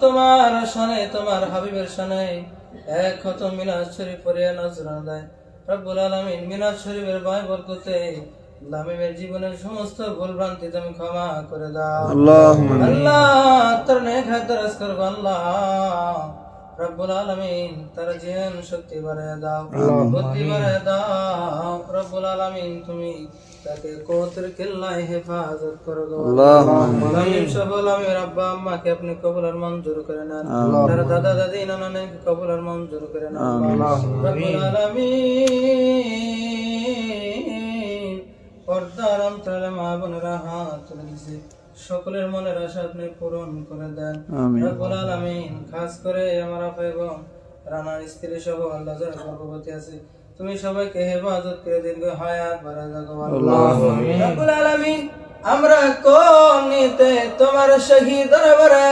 তোমার শানে তোমার হাবিবের শানে এক খতম মিনাজ শরীফ পড়িয়া নাজরা দেয় রব্বুল আলমিন মিনাজ শরীফের বাই বরকতে লামিমের জীবনের সমস্ত ভুল ভ্রান্তি তুমি ক্ষমা করে দাও। আল্লাহ আল্লাহ তোর নেক হাত আল্লাহ। রব্বুল আলামিন তার জীবন শক্তি বাড়ায় দাও। বুদ্ধি বাড়ায় দাও। রব্বুল আলামিন তুমি তাকে কোতের কিল্লায় হেফাজত করো গো আলামিন সফল আমি রাব্বা আম্মাকে আপনি কবুল আর মঞ্জুর করে নেন। তার দাদা দাদি নানা নানিকে কবুল আর মঞ্জুর করে নেন। রব্বুল আলামিন পর্দার অন্তরালে মা বোনেরা হাত তুলে দিছে সকলের মনের আশা আপনি পূরণ করে দেন। আমিন। রব্বুল আলামিন খাস করে আমার আপা এবং রানার স্ত্রী সহ আল্লাহ যারা গর্ভবতী আছে। তুমি সবাইকে হেফাজত করে দিন গো হায়াত বাড়া যাগো আল্লাহ রব্বুল আলামিন আমরা কোন নিতে তোমার শহীদ দরবারে